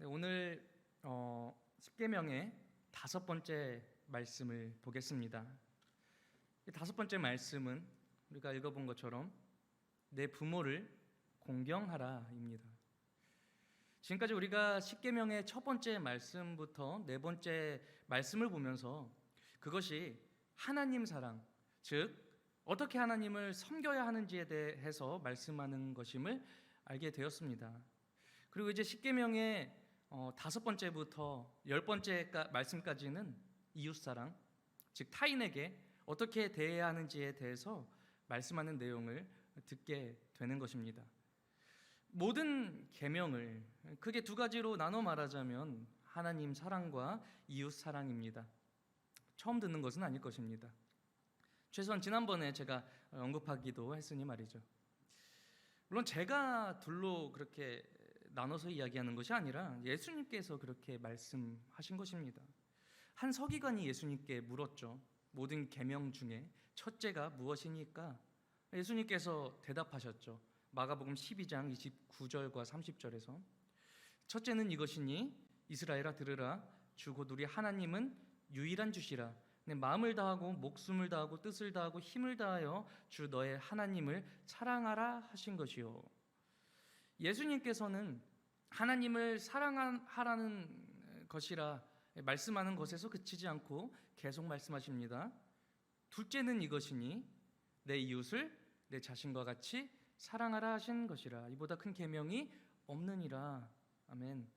네, 오늘 어, 10계명의 다섯 번째 말씀을 보겠습니다. 이 다섯 번째 말씀은 우리가 읽어본 것처럼 내 부모를 공경하라입니다. 지금까지 우리가 10계명의 첫 번째 말씀부터 네 번째 말씀을 보면서 그것이 하나님 사랑, 즉 어떻게 하나님을 섬겨야 하는지에 대해서 말씀하는 것임을 알게 되었습니다. 그리고 이제 10계명의 어, 다섯 번째부터 열 번째 말씀까지는 이웃 사랑, 즉 타인에게 어떻게 대해야 하는지에 대해서 말씀하는 내용을 듣게 되는 것입니다. 모든 계명을 크게 두 가지로 나눠 말하자면 하나님 사랑과 이웃 사랑입니다. 처음 듣는 것은 아닐 것입니다. 최소한 지난번에 제가 언급하기도 했으니 말이죠. 물론 제가 둘로 그렇게 나눠서 이야기하는 것이 아니라 예수님께서 그렇게 말씀하신 것입니다. 한 서기관이 예수님께 물었죠. 모든 계명 중에 첫째가 무엇이니까? 예수님께서 대답하셨죠. 마가복음 12장 29절과 30절에서 첫째는 이것이니 이스라엘아 들으라 주 곧 우리 하나님은 유일한 주시라 내 마음을 다하고 목숨을 다하고 뜻을 다하고 힘을 다하여 주 너의 하나님을 사랑하라 하신 것이요 예수님께서는 하나님을 사랑하라는 것이라 말씀하는 것에서 그치지 않고 계속 말씀하십니다. 둘째는 이것이니 내 이웃을 내 자신과 같이 사랑하라 하신 것이라 이보다 큰 계명이 없느니라. 아멘.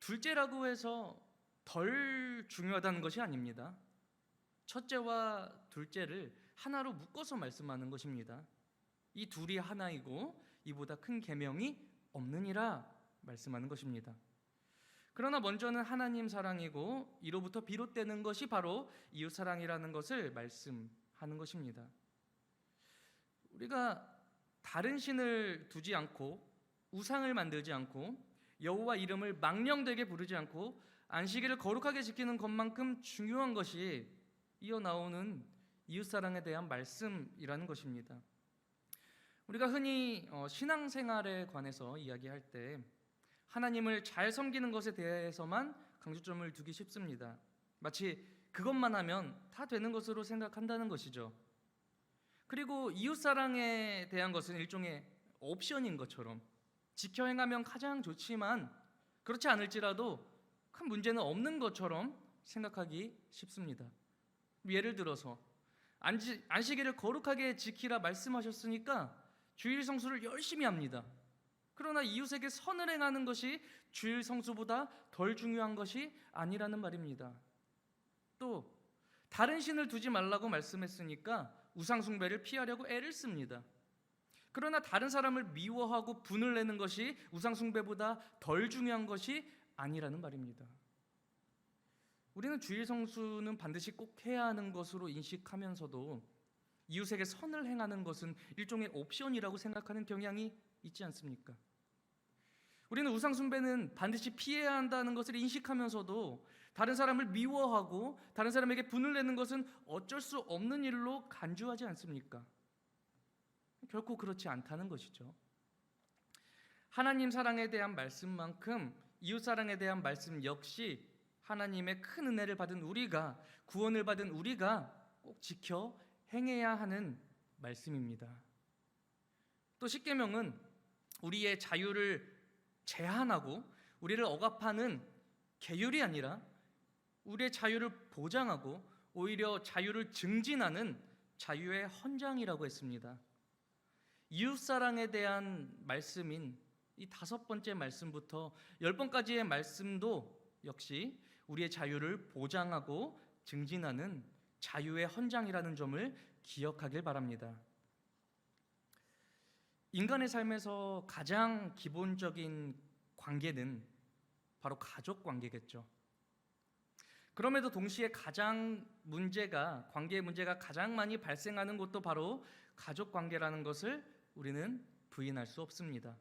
둘째라고 해서 덜 중요하다는 것이 아닙니다. 첫째와 둘째를 하나로 묶어서 말씀하는 것입니다. 이 둘이 하나이고 이보다 큰 계명이 없느니라 말씀하는 것입니다. 그러나 먼저는 하나님 사랑이고 이로부터 비롯되는 것이 바로 이웃 사랑이라는 것을 말씀하는 것입니다. 우리가 다른 신을 두지 않고 우상을 만들지 않고 여호와 이름을 망령되게 부르지 않고 안식일을 거룩하게 지키는 것만큼 중요한 것이 이어 나오는 이웃 사랑에 대한 말씀이라는 것입니다. 우리가 흔히 어, 신앙생활에 관해서 이야기할 때 하나님을 잘 섬기는 것에 대해서만 강조점을 두기 쉽습니다. 마치 그것만 하면 다 되는 것으로 생각한다는 것이죠. 그리고 이웃 사랑에 대한 것은 일종의 옵션인 것처럼 지켜 행하면 가장 좋지만 그렇지 않을지라도 큰 문제는 없는 것처럼 생각하기 쉽습니다. 예를 들어서 안식일을 거룩하게 지키라 말씀하셨으니까 주일 성수를 열심히 합니다. 그러나 이웃에게 선을 행하는 것이 주일 성수보다 덜 중요한 것이 아니라는 말입니다. 또 다른 신을 두지 말라고 말씀했으니까 우상 숭배를 피하려고 애를 씁니다. 그러나 다른 사람을 미워하고 분을 내는 것이 우상 숭배보다 덜 중요한 것이 아니라는 말입니다. 우리는 주일 성수는 반드시 꼭 해야 하는 것으로 인식하면서도 이웃에게 선을 행하는 것은 일종의 옵션이라고 생각하는 경향이 있지 않습니까? 우리는 우상 숭배는 반드시 피해야 한다는 것을 인식하면서도 다른 사람을 미워하고 다른 사람에게 분을 내는 것은 어쩔 수 없는 일로 간주하지 않습니까? 결코 그렇지 않다는 것이죠. 하나님 사랑에 대한 말씀만큼 이웃 사랑에 대한 말씀 역시 하나님의 큰 은혜를 받은 우리가 구원을 받은 우리가 꼭 지켜 행해야 하는 말씀입니다. 또 십계명은 우리의 자유를 제한하고 우리를 억압하는 계율이 아니라 우리의 자유를 보장하고 오히려 자유를 증진하는 자유의 헌장이라고 했습니다. 이웃 사랑에 대한 말씀인 이 다섯 번째 말씀부터 열 번까지의 말씀도 역시 우리의 자유를 보장하고 증진하는 자유의 헌장이라는 점을 기억하길 바랍니다. 인간의 삶에서 가장 기본적인 관계는 바로 가족 관계겠죠. 그럼에도 동시에 가장 문제가 관계의 문제가 가장 많이 발생하는 것도 바로 가족 관계라는 것을 우리는 부인할 수 없습니다.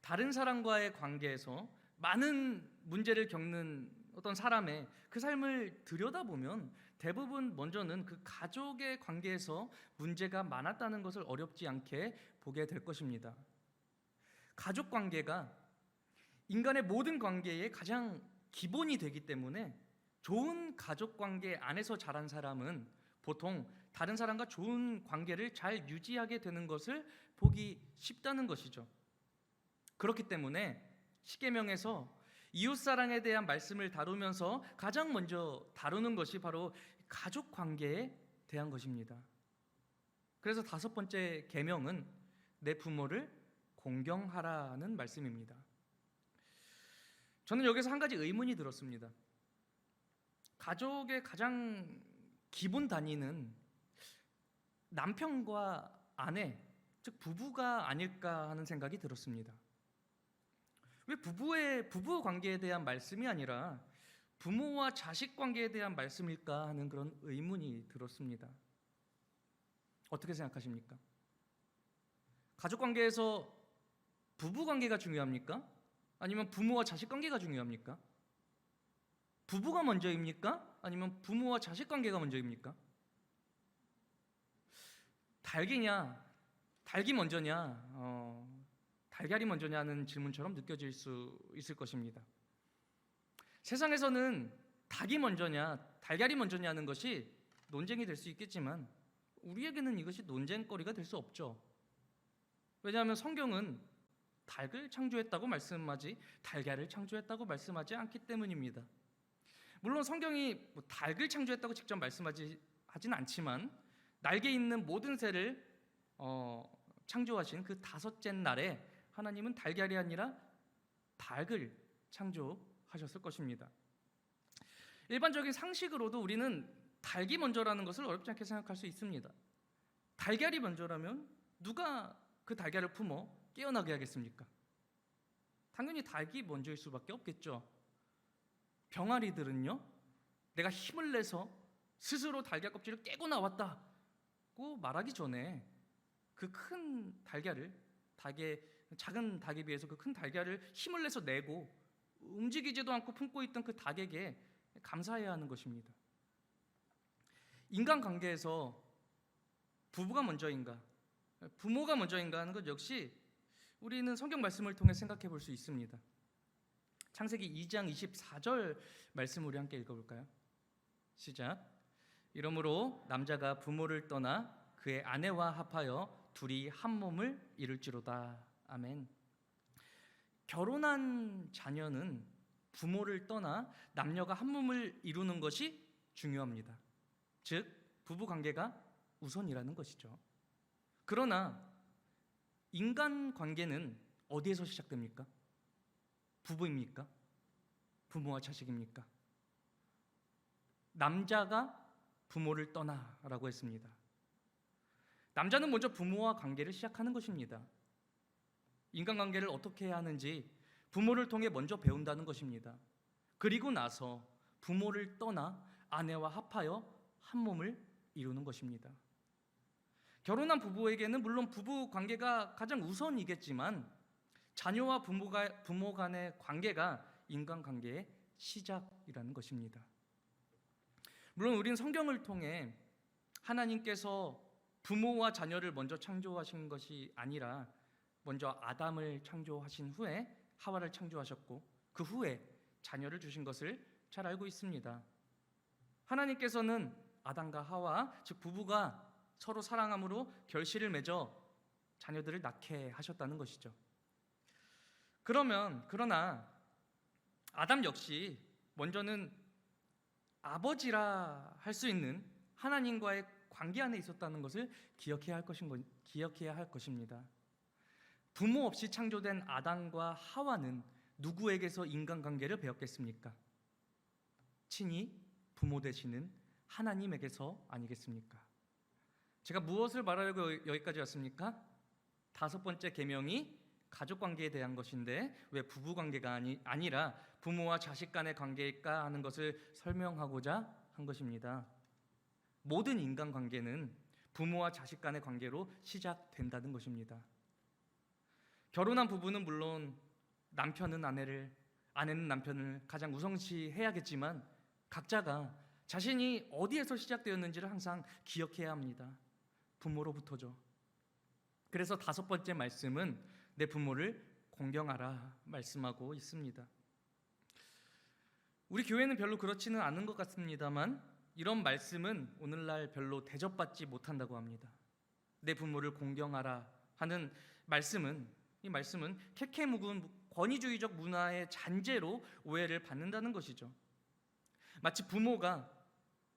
다른 사람과의 관계에서 많은 문제를 겪는 어떤 사람의 그 삶을 들여다보면 대부분 먼저는 그 가족의 관계에서 문제가 많았다는 것을 어렵지 않게 보게 될 것입니다. 가족 관계가 인간의 모든 관계의 가장 기본이 되기 때문에 좋은 가족 관계 안에서 자란 사람은 보통 다른 사람과 좋은 관계를 잘 유지하게 되는 것을 보기 쉽다는 것이죠. 그렇기 때문에 십계명에서 이웃 사랑에 대한 말씀을 다루면서 가장 먼저 다루는 것이 바로 가족 관계에 대한 것입니다. 그래서 다섯 번째 계명은 내 부모를 공경하라는 말씀입니다. 저는 여기서 한 가지 의문이 들었습니다. 가족의 가장 기본 단위는 남편과 아내, 즉 부부가 아닐까 하는 생각이 들었습니다. 왜 부부의 부부 관계에 대한 말씀이 아니라 부모와 자식 관계에 대한 말씀일까 하는 그런 의문이 들었습니다. 어떻게 생각하십니까? 가족 관계에서 부부 관계가 중요합니까? 아니면 부모와 자식 관계가 중요합니까? 부부가 먼저입니까? 아니면 부모와 자식 관계가 먼저입니까? 닭이냐, 닭이 먼저냐, 어, 달걀이 먼저냐는 질문처럼 느껴질 수 있을 것입니다. 세상에서는 닭이 먼저냐, 달걀이 먼저냐는 것이 논쟁이 될 수 있겠지만 우리에게는 이것이 논쟁거리가 될 수 없죠. 왜냐하면 성경은 닭을 창조했다고 말씀하지 달걀을 창조했다고 말씀하지 않기 때문입니다. 물론 성경이 뭐 닭을 창조했다고 직접 말씀하지 하진 않지만 날개 있는 모든 새를 어, 창조하신 그 다섯째 날에 하나님은 달걀이 아니라 닭을 창조 하셨을 것입니다. 일반적인 상식으로도 우리는 닭이 먼저라는 것을 어렵지 않게 생각할 수 있습니다. 달걀이 먼저라면 누가 그 달걀을 품어 깨어나게 하겠습니까? 당연히 닭이 먼저일 수밖에 없겠죠. 병아리들은요, 내가 힘을 내서 스스로 달걀 껍질을 깨고 나왔다고 말하기 전에 그 큰 달걀을 닭의 작은 닭에 비해서 그 큰 달걀을 힘을 내서 내고 움직이지도 않고 품고 있던 그 닭에게 감사해야 하는 것입니다. 인간 관계에서 부부가 먼저인가, 부모가 먼저인가 하는 것 역시 우리는 성경 말씀을 통해 생각해 볼 수 있습니다. 창세기 2장 24절 말씀 우리 함께 읽어 볼까요? 시작. 이러므로 남자가 부모를 떠나 그의 아내와 합하여 둘이 한 몸을 이룰지로다. 아멘. 결혼한 자녀는 부모를 떠나 남녀가 한 몸을 이루는 것이 중요합니다. 즉 부부 관계가 우선이라는 것이죠. 그러나 인간 관계는 어디에서 시작됩니까? 부부입니까? 부모와 자식입니까? 남자가 부모를 떠나라고 했습니다. 남자는 먼저 부모와 관계를 시작하는 것입니다. 인간관계를 어떻게 해야 하는지 부모를 통해 먼저 배운다는 것입니다. 그리고 나서 부모를 떠나 아내와 합하여 한 몸을 이루는 것입니다. 결혼한 부부에게는 물론 부부 관계가 가장 우선이겠지만 자녀와 부모가 부모 간의 관계가 인간 관계의 시작이라는 것입니다. 물론 우리는 성경을 통해 하나님께서 부모와 자녀를 먼저 창조하신 것이 아니라 먼저 아담을 창조하신 후에 하와를 창조하셨고 그 후에 자녀를 주신 것을 잘 알고 있습니다. 하나님께서는 아담과 하와 즉 부부가 서로 사랑함으로 결실을 맺어 자녀들을 낳게 하셨다는 것이죠. 그러면 그러나 아담 역시 먼저는 아버지라 할 수 있는 하나님과의 관계 안에 있었다는 것을 기억해야 할 것인 것, 기억해야 할 것입니다. 부모 없이 창조된 아담과 하와는 누구에게서 인간관계를 배웠겠습니까? 친히 부모 되시는 하나님에게서 아니겠습니까? 제가 무엇을 말하려고 여기까지 왔습니까? 다섯 번째 계명이 가족 관계에 대한 것인데 왜 부부 관계가 아니, 아니라 부모와 자식 간의 관계일까 하는 것을 설명하고자 한 것입니다. 모든 인간 관계는 부모와 자식 간의 관계로 시작된다는 것입니다. 결혼한 부부는 물론 남편은 아내를 아내는 남편을 가장 우선시 해야겠지만 각자가 자신이 어디에서 시작되었는지를 항상 기억해야 합니다. 부모로부터죠. 그래서 다섯 번째 말씀은 내 부모를 공경하라 말씀하고 있습니다. 우리 교회는 별로 그렇지는 않은 것 같습니다만 이런 말씀은 오늘날 별로 대접받지 못한다고 합니다. 내 부모를 공경하라 하는 말씀은 이 말씀은 캐캐묵은 권위주의적 문화의 잔재로 오해를 받는다는 것이죠. 마치 부모가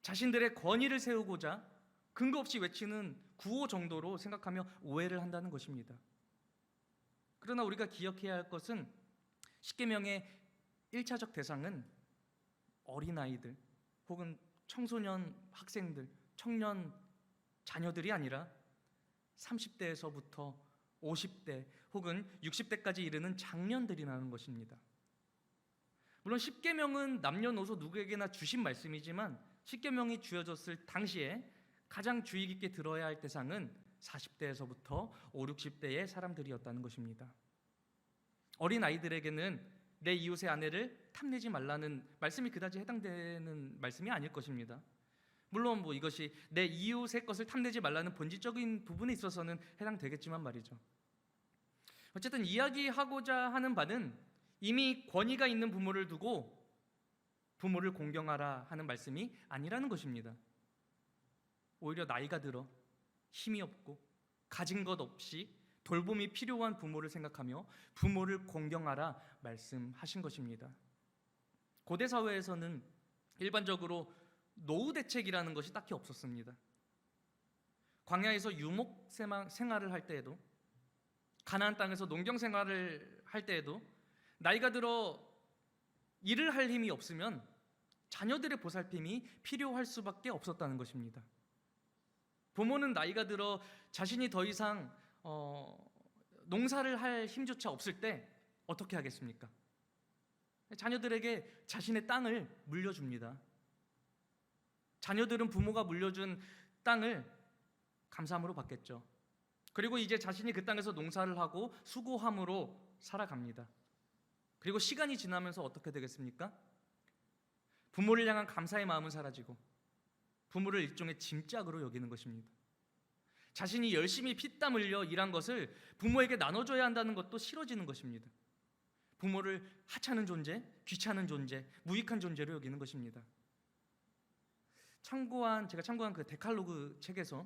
자신들의 권위를 세우고자 근거 없이 외치는 구호 정도로 생각하며 오해를 한다는 것입니다. 그러나 우리가 기억해야 할 것은 십계명의 1차적 대상은 어린아이들 혹은 청소년 학생들, 청년 자녀들이 아니라 30대에서부터 50대 혹은 60대까지 이르는 장년들이라는 것입니다. 물론 십계명은 남녀노소 누구에게나 주신 말씀이지만 십계명이 주어졌을 당시에 가장 주의 깊게 들어야 할 대상은 40대에서부터 5, 60대의 사람들이었다는 것입니다. 어린 아이들에게는 내 이웃의 아내를 탐내지 말라는 말씀이 그다지 해당되는 말씀이 아닐 것입니다. 물론 뭐 이것이 내 이웃의 것을 탐내지 말라는 본질적인 부분에 있어서는 해당되겠지만 말이죠. 어쨌든 이야기하고자 하는 바는 이미 권위가 있는 부모를 두고 부모를 공경하라 하는 말씀이 아니라는 것입니다. 오히려 나이가 들어 힘이 없고 가진 것 없이 돌봄이 필요한 부모를 생각하며 부모를 공경하라 말씀하신 것입니다. 고대 사회에서는 일반적으로 노후 대책이라는 것이 딱히 없었습니다. 광야에서 유목 생활을 할 때에도 가나안 땅에서 농경 생활을 할 때에도 나이가 들어 일을 할 힘이 없으면 자녀들의 보살핌이 필요할 수밖에 없었다는 것입니다. 부모는 나이가 들어 자신이 더 이상 어, 농사를 할 힘조차 없을 때 어떻게 하겠습니까? 자녀들에게 자신의 땅을 물려줍니다. 자녀들은 부모가 물려준 땅을 감사함으로 받겠죠. 그리고 이제 자신이 그 땅에서 농사를 하고 수고함으로 살아갑니다. 그리고 시간이 지나면서 어떻게 되겠습니까? 부모를 향한 감사의 마음은 사라지고 부모를 일종의 짐짝으로 여기는 것입니다. 자신이 열심히 피땀 흘려 일한 것을 부모에게 나눠줘야 한다는 것도 싫어지는 것입니다. 부모를 하찮은 존재, 귀찮은 존재, 무익한 존재로 여기는 것입니다. 참고한 제가 참고한 그 데칼로그 책에서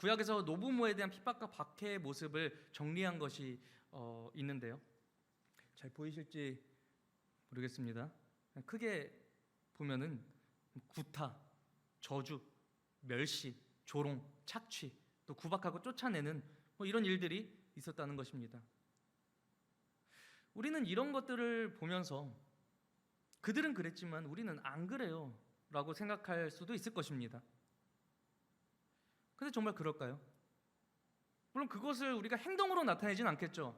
구약에서 노부모에 대한 핍박과 박해의 모습을 정리한 것이 어, 있는데요. 잘 보이실지 모르겠습니다. 크게 보면은 구타, 저주, 멸시, 조롱, 착취, 또 구박하고 쫓아내는 뭐 이런 일들이 있었다는 것입니다. 우리는 이런 것들을 보면서 그들은 그랬지만 우리는 안 그래요. 라고 생각할 수도 있을 것입니다. 근데 정말 그럴까요? 물론 그것을 우리가 행동으로 나타내지는 않겠죠.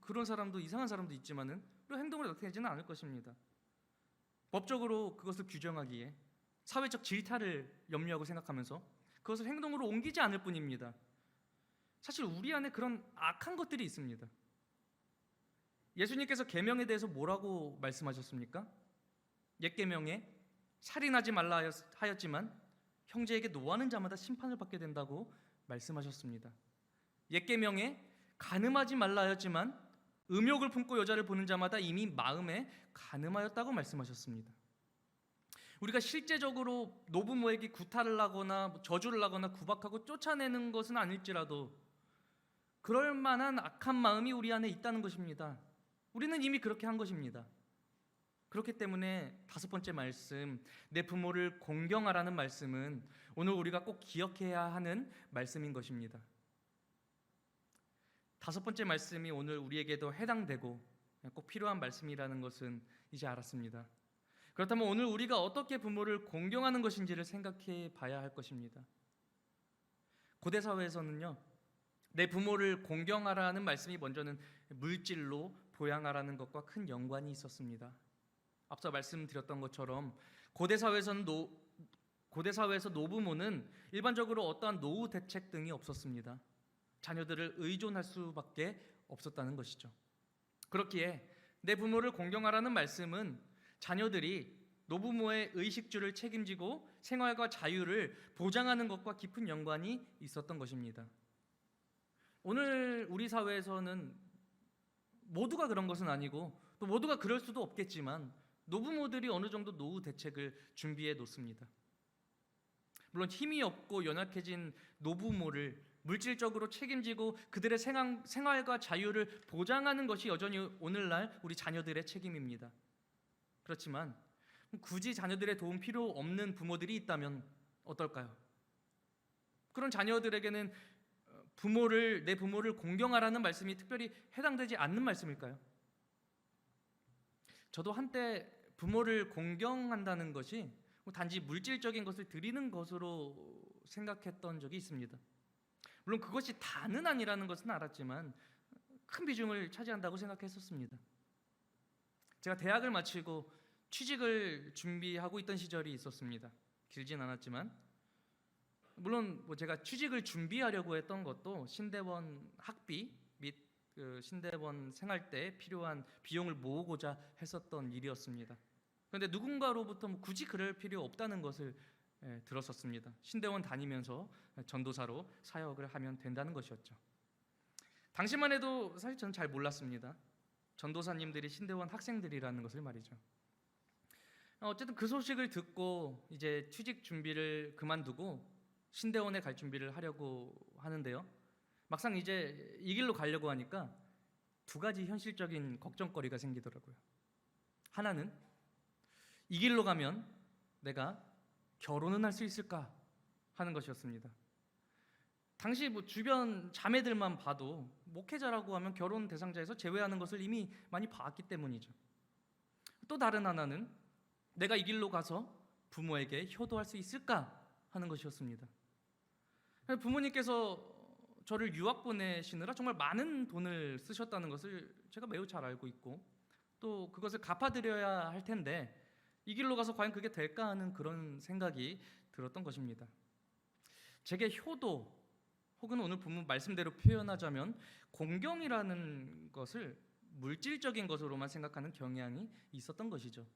그런 사람도 이상한 사람도 있지만은 행동으로 나타내지는 않을 것입니다. 법적으로 그것을 규정하기에 사회적 질타를 염려하고 생각하면서 그것을 행동으로 옮기지 않을 뿐입니다. 사실 우리 안에 그런 악한 것들이 있습니다. 예수님께서 계명에 대해서 뭐라고 말씀하셨습니까? 옛 계명에 살인하지 말라 하였지만 형제에게 노하는 자마다 심판을 받게 된다고 말씀하셨습니다. 옛 계명에 간음하지 말라 하였지만 음욕을 품고 여자를 보는 자마다 이미 마음에 간음하였다고 말씀하셨습니다. 우리가 실제적으로 노부모에게 구타를 하거나 뭐 저주를 하거나 구박하고 쫓아내는 것은 아닐지라도 그럴 만한 악한 마음이 우리 안에 있다는 것입니다. 우리는 이미 그렇게 한 것입니다. 그렇기 때문에 다섯 번째 말씀, 내 부모를 공경하라는 말씀은 오늘 우리가 꼭 기억해야 하는 말씀인 것입니다. 다섯 번째 말씀이 오늘 우리에게도 해당되고 꼭 필요한 말씀이라는 것은 이제 알았습니다. 그렇다면 오늘 우리가 어떻게 부모를 공경하는 것인지를 생각해 봐야 할 것입니다. 고대 사회에서는요, 내 부모를 공경하라는 말씀이 먼저는 물질로 보양하라는 것과 큰 연관이 있었습니다. 앞서 말씀드렸던 것처럼 고대 사회에서는 노, 고대 사회에서 노부모는 일반적으로 어떠한 노후 대책 등이 없었습니다. 자녀들을 의존할 수밖에 없었다는 것이죠. 그렇기에 내 부모를 공경하라는 말씀은 자녀들이 노부모의 의식주를 책임지고 생활과 자유를 보장하는 것과 깊은 연관이 있었던 것입니다. 오늘 우리 사회에서는 모두가 그런 것은 아니고 또 모두가 그럴 수도 없겠지만 노부모들이 어느 정도 노후 대책을 준비해 놓습니다. 물론 힘이 없고 연약해진 노부모를 물질적으로 책임지고 그들의 생활, 생활 과 자유를 보장하는 것이 여전히 오늘날 우리 자녀들의 책임입니다. 그렇지만 굳이 자녀들의 도움 필요 없는 부모들이 있다면 어떨까요? 그런 자녀들에게는 어, 부모를 내 부모를 공경하라는 말씀이 특별히 해당되지 않는 말씀일까요? 저도 한때 부모를 공경한다는 것이 뭐 단지 물질적인 것을 드리는 것으로 생각했던 적이 있습니다. 물론 그것이 다는 아니라는 것은 알았지만 큰 비중을 차지한다고 생각했었습니다. 제가 대학을 마치고 취직을 준비하고 있던 시절이 있었습니다. 길진 않았지만 물론 뭐 제가 취직을 준비하려고 했던 것도 신대원 학비 및 그 신대원 생활 때 필요한 비용을 모으고자 했었던 일이었습니다. 그런데 누군가로부터 뭐 굳이 그럴 필요 없다는 것을 예, 들었었습니다. 신대원 다니면서 전도사로 사역을 하면 된다는 것이었죠. 당시만 해도 사실 저는 잘 몰랐습니다. 전도사님들이 신대원 학생들이라는 것을 말이죠. 어쨌든 그 소식을 듣고 이제 취직 준비를 그만두고 신대원에 갈 준비를 하려고 하는데요. 막상 이제 이 길로 가려고 하니까 두 가지 현실적인 걱정거리가 생기더라고요. 하나는 이 길로 가면 내가 결혼은 할 수 있을까 하는 것이었습니다. 당시 뭐 주변 자매들만 봐도 목회자라고 하면 결혼 대상자에서 제외하는 것을 이미 많이 봤기 때문이죠. 또 다른 하나는 내가 이 길로 가서 부모에게 효도할 수 있을까 하는 것이었습니다. 부모님께서 저를 유학 보내시느라 정말 많은 돈을 쓰셨다는 것을 제가 매우 잘 알고 있고 또 그것을 갚아드려야 할 텐데 이 길로 가서 과연 그게 될까 하는 그런 생각이 들었던 것입니다. 제게 효도 혹은 오늘 본문 말씀대로 표현하자면 공경이라는 것을 물질적인 것으로만 생각하는 경향이 있었던 것이죠.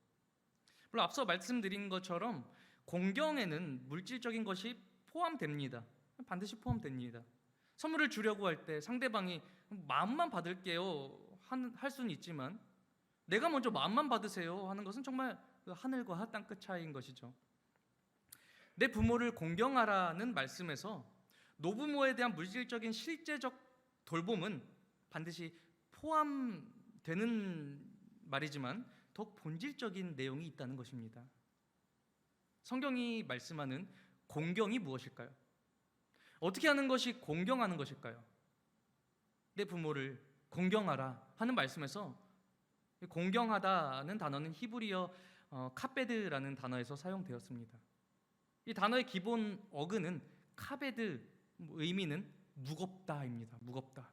물론 앞서 말씀드린 것처럼 공경에는 물질적인 것이 포함됩니다. 반드시 포함됩니다. 선물을 주려고 할 때 상대방이 마음만 받을게요 할 수는 있지만 내가 먼저 마음만 받으세요 하는 것은 정말 그 하늘과 땅끝 차이인 것이죠. 내 부모를 공경하라는 말씀에서 노부모에 대한 물질적인 실제적 돌봄은 반드시 포함되는 말이지만 더 본질적인 내용이 있다는 것입니다. 성경이 말씀하는 공경이 무엇일까요? 어떻게 하는 것이 공경하는 것일까요? 내 부모를 공경하라 하는 말씀에서 공경하다는 단어는 히브리어 어, 카베드라는 단어에서 사용되었습니다. 이 단어의 기본 어근은 카베드 의미는 무겁다입니다. 무겁다.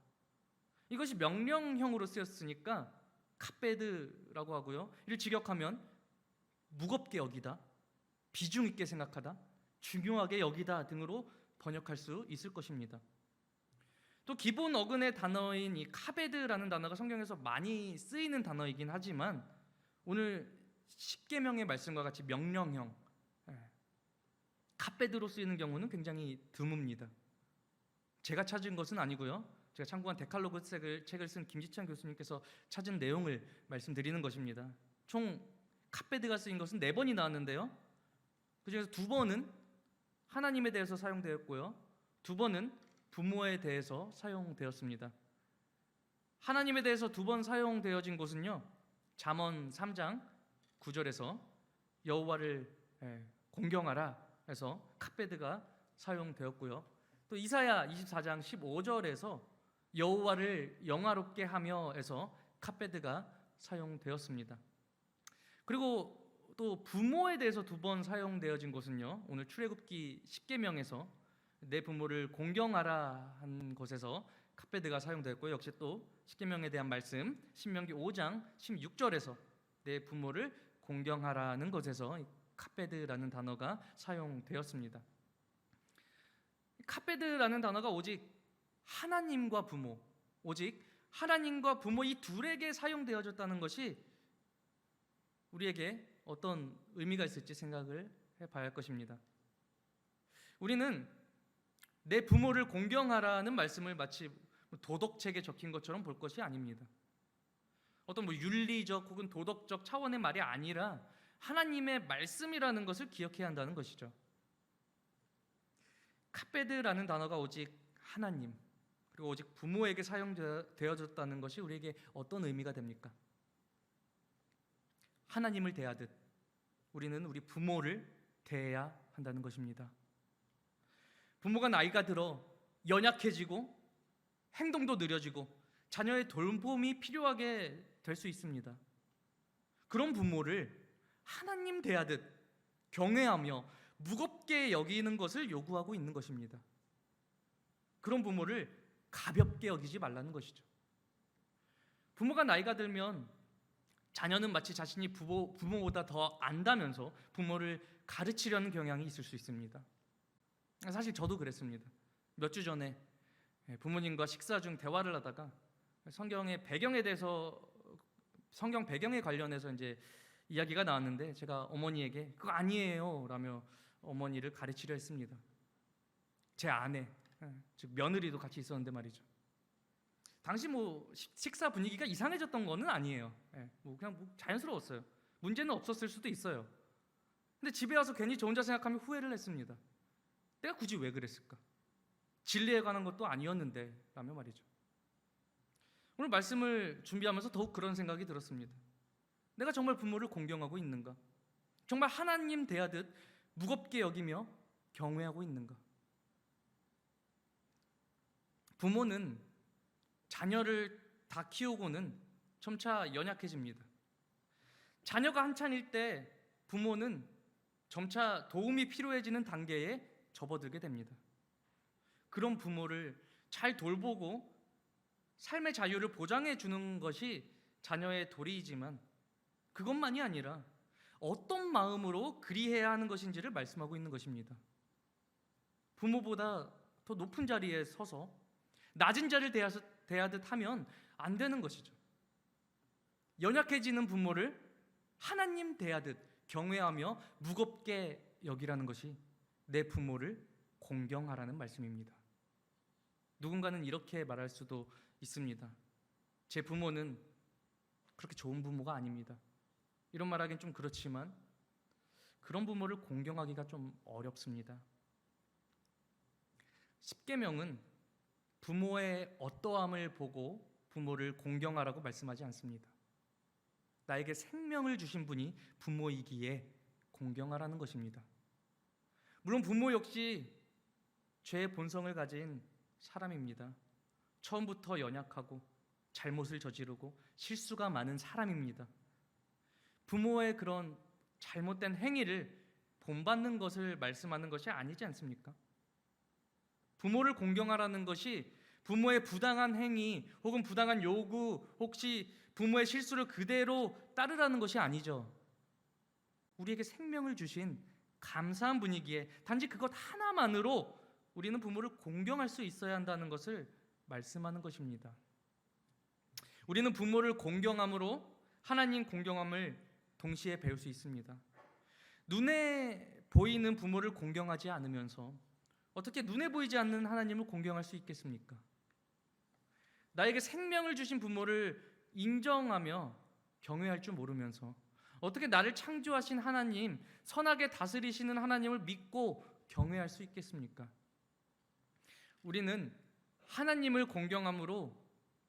이것이 명령형으로 쓰였으니까 카베드라고 하고요. 이를 직역하면 무겁게 여기다, 비중 있게 생각하다, 중요하게 여기다 등으로 번역할 수 있을 것입니다. 또 기본 어근의 단어인 이 카베드라는 단어가 성경에서 많이 쓰이는 단어이긴 하지만 오늘 십계명의 말씀과 같이 명령형 예, 카베드로 쓰이는 경우는 굉장히 드뭅니다. 제가 찾은 것은 아니고요. 제가 참고한 데칼로그 책을, 책을 쓴 김지찬 교수님께서 찾은 내용을 말씀드리는 것입니다. 총 카베드가 쓰인 것은 네 번이 나왔는데요. 그중에서 두 번은 하나님에 대해서 사용되었고요. 두 번은 부모에 대해서 사용되었습니다. 하나님에 대해서 두 번 사용되어진 곳은요. 잠언 3장 9절에서 여호와를 예, 공경하라 해서 카베드가 사용되었고요. 또 이사야 24장 15절에서 여호와를 영화롭게 하며에서 카베드가 사용되었습니다. 그리고 또 부모에 대해서 두 번 사용되어진 것은요. 오늘 출애굽기 10계명에서 내 부모를 공경하라 한 것에서 카베드가 사용되었고 역시 또 10계명에 대한 말씀 신명기 5장 16절에서 내 부모를 공경하라는 것에서 카베드라는 단어가 사용되었습니다. 카베드라는 단어가 오직 하나님과 부모, 오직 하나님과 부모 이 둘에게 사용되어졌다는 것이 우리에게 어떤 의미가 있을지 생각을 해봐야 할 것입니다. 우리는 내 부모를 공경하라는 말씀을 마치 도덕책에 적힌 것처럼 볼 것이 아닙니다. 어떤 뭐 윤리적 혹은 도덕적 차원의 말이 아니라 하나님의 말씀이라는 것을 기억해야 한다는 것이죠. 카페드라는 단어가 오직 하나님 그리고 오직 부모에게 사용되어졌다는 것이 우리에게 어떤 의미가 됩니까? 하나님을 대하듯 우리는 우리 부모를 대해야 한다는 것입니다. 부모가 나이가 들어 연약해지고 행동도 느려지고 자녀의 돌봄이 필요하게 될 수 있습니다. 그런 부모를 하나님 대하듯 경외하며 무겁게 여기는 것을 요구하고 있는 것입니다. 그런 부모를 가볍게 여기지 말라는 것이죠. 부모가 나이가 들면 자녀는 마치 자신이 부모, 부모보다 더 안다면서 부모를 가르치려는 경향이 있을 수 있습니다. 사실 저도 그랬습니다. 몇 주 전에 부모님과 식사 중 대화를 하다가 성경의 배경에 대해서 성경 배경에 관련해서 이제 이야기가 나왔는데 제가 어머니에게 그거 아니에요 라며 어머니를 가르치려 했습니다. 제 아내 즉 며느리도 같이 있었는데 말이죠. 당시 뭐 식- 식사 분위기가 이상해졌던 거는 아니에요. 예, 뭐 그냥 뭐 자연스러웠어요. 문제는 없었을 수도 있어요. 근데 집에 와서 괜히 저 혼자 생각하며 후회를 했습니다. 내가 굳이 왜 그랬을까? 진리에 관한 것도 아니었는데 라며 말이죠. 오늘 말씀을 준비하면서 더욱 그런 생각이 들었습니다. 내가 정말 부모를 공경하고 있는가? 정말 하나님 대하듯 무겁게 여기며 경외하고 있는가? 부모는 자녀를 다 키우고는 점차 연약해집니다. 자녀가 한창일 때 부모는 점차 도움이 필요해지는 단계에 접어들게 됩니다. 그런 부모를 잘 돌보고 삶의 자유를 보장해 주는 것이 자녀의 도리이지만 그것만이 아니라 어떤 마음으로 그리해야 하는 것인지를 말씀하고 있는 것입니다. 부모보다 더 높은 자리에 서서 낮은 자를 대하서- 대하듯 하면 안 되는 것이죠. 연약해지는 부모를 하나님 대하듯 경외하며 무겁게 여기라는 것이 내 부모를 공경하라는 말씀입니다. 누군가는 이렇게 말할 수도 있습니다. 제 부모는 그렇게 좋은 부모가 아닙니다. 이런 말하기는 좀 그렇지만 그런 부모를 공경하기가 좀 어렵습니다. 십계명은 부모의 어떠함을 보고 부모를 공경하라고 말씀하지 않습니다. 나에게 생명을 주신 분이 부모이기에 공경하라는 것입니다. 물론 부모 역시 죄의 본성을 가진 사람입니다. 처음부터 연약하고 잘못을 저지르고 실수가 많은 사람입니다. 부모의 그런 잘못된 행위를 본받는 것을 말씀하는 것이 아니지 않습니까? 부모를 공경하라는 것이 부모의 부당한 행위 혹은 부당한 요구 혹시 부모의 실수를 그대로 따르라는 것이 아니죠. 우리에게 생명을 주신 감사한 분위기에 단지 그것 하나만으로 우리는 부모를 공경할 수 있어야 한다는 것을 말씀하는 것입니다. 우리는 부모를 공경함으로 하나님 공경함을 동시에 배울 수 있습니다. 눈에 보이는 부모를 공경하지 않으면서 어떻게 눈에 보이지 않는 하나님을 공경할 수 있겠습니까? 나에게 생명을 주신 부모를 인정하며 경외할 줄 모르면서 어떻게 나를 창조하신 하나님, 선하게 다스리시는 하나님을 믿고 경외할 수 있겠습니까? 우리는 하나님을 공경함으로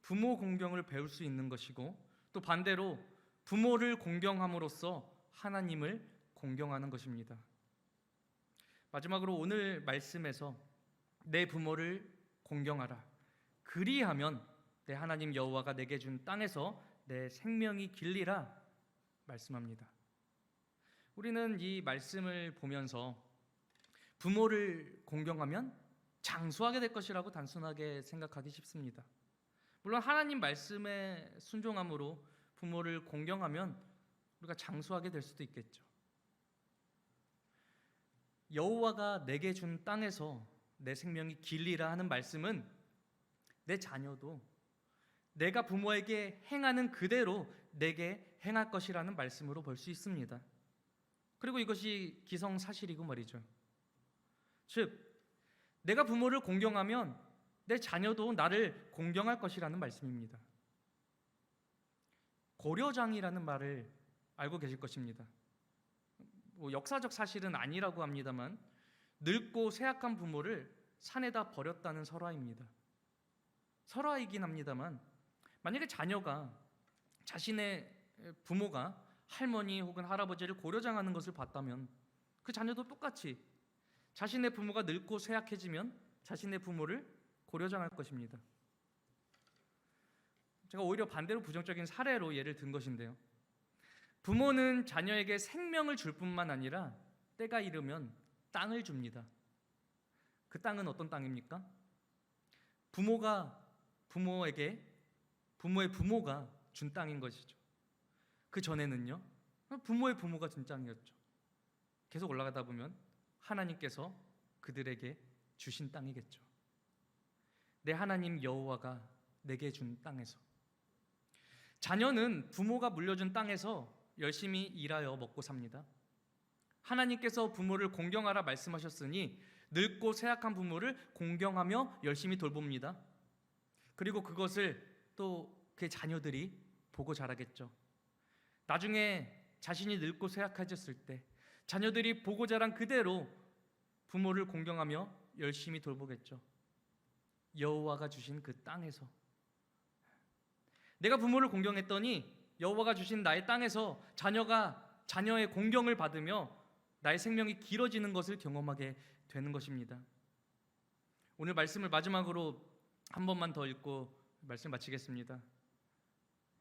부모 공경을 배울 수 있는 것이고 또 반대로 부모를 공경함으로써 하나님을 공경하는 것입니다. 마지막으로 오늘 말씀에서 내 부모를 공경하라. 그리하면 내 하나님 여호와가 내게 준 땅에서 내 생명이 길리라 말씀합니다. 우리는 이 말씀을 보면서 부모를 공경하면 장수하게 될 것이라고 단순하게 생각하기 쉽습니다. 물론 하나님 말씀에 순종함으로 부모를 공경하면 우리가 장수하게 될 수도 있겠죠. 여호와가 내게 준 땅에서 내 생명이 길리라 하는 말씀은 내 자녀도 내가 부모에게 행하는 그대로 내게 행할 것이라는 말씀으로 볼 수 있습니다. 그리고 이것이 기성 사실이고 말이죠. 즉 내가 부모를 공경하면 내 자녀도 나를 공경할 것이라는 말씀입니다. 고려장이라는 말을 알고 계실 것입니다. 뭐 역사적 사실은 아니라고 합니다만 늙고 쇠약한 부모를 산에다 버렸다는 설화입니다. 설화이긴 합니다만 만약에 자녀가 자신의 부모가 할머니 혹은 할아버지를 고려장하는 것을 봤다면 그 자녀도 똑같이 자신의 부모가 늙고 쇠약해지면 자신의 부모를 고려장할 것입니다. 제가 오히려 반대로 부정적인 사례로 예를 든 것인데요. 부모는 자녀에게 생명을 줄 뿐만 아니라 때가 이르면 땅을 줍니다. 그 땅은 어떤 땅입니까? 부모가 부모에게 부모의 부모가 준 땅인 것이죠. 그 전에는요. 부모의 부모가 준 땅이었죠. 계속 올라가다 보면 하나님께서 그들에게 주신 땅이겠죠. 내 하나님 여호와가 내게 준 땅에서 자녀는 부모가 물려준 땅에서 열심히 일하여 먹고 삽니다. 하나님께서 부모를 공경하라 말씀하셨으니 늙고 쇠약한 부모를 공경하며 열심히 돌봅니다. 그리고 그것을 또 그 자녀들이 보고 자라겠죠. 나중에 자신이 늙고 쇠약해졌을 때 자녀들이 보고 자란 그대로 부모를 공경하며 열심히 돌보겠죠. 여호와가 주신 그 땅에서 내가 부모를 공경했더니 여호와가 주신 나의 땅에서 자녀가 자녀의 공경을 받으며 나의 생명이 길어지는 것을 경험하게 되는 것입니다. 오늘 말씀을 마지막으로 한 번만 더 읽고 말씀 마치겠습니다.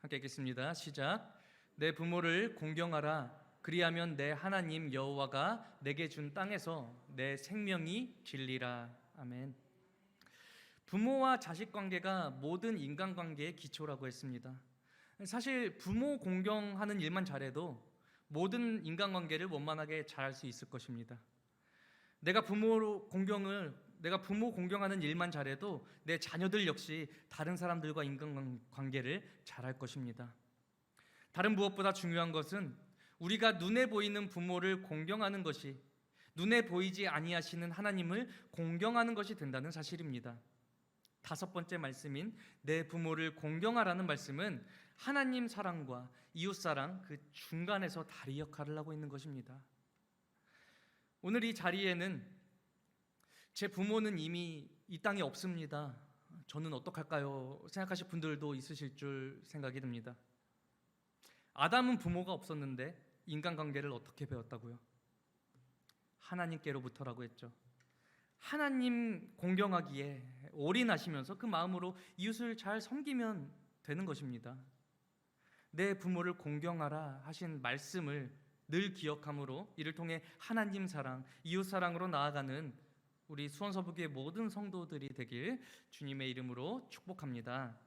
함께 읽겠습니다. 시작. 내 부모를 공경하라. 그리하면 내 하나님 여호와가 내게 준 땅에서 내 생명이 진리라. 아멘. 부모와 자식 관계가 모든 인간 관계의 기초라고 했습니다. 사실 부모 공경하는 일만 잘해도 모든 인간 관계를 원만하게 잘할 수 있을 것입니다. 내가 부모 공경을 내가 부모 공경하는 일만 잘해도 내 자녀들 역시 다른 사람들과 인간 관계를 잘할 것입니다. 다른 무엇보다 중요한 것은 우리가 눈에 보이는 부모를 공경하는 것이 눈에 보이지 아니하시는 하나님을 공경하는 것이 된다는 사실입니다. 다섯 번째 말씀인 내 부모를 공경하라는 말씀은 하나님 사랑과 이웃 사랑 그 중간에서 다리 역할을 하고 있는 것입니다. 오늘 이 자리에는 제 부모는 이미 이 땅에 없습니다. 저는 어떡할까요? 생각하실 분들도 있으실 줄 생각이 듭니다. 아담은 부모가 없었는데 인간관계를 어떻게 배웠다고요? 하나님께로부터라고 했죠. 하나님 공경하기에 올인하시면서 그 마음으로 이웃을 잘 섬기면 되는 것입니다. 내 부모를 공경하라 하신 말씀을 늘 기억함으로 이를 통해 하나님 사랑, 이웃 사랑으로 나아가는 우리 수원서북의 모든 성도들이 되길 주님의 이름으로 축복합니다.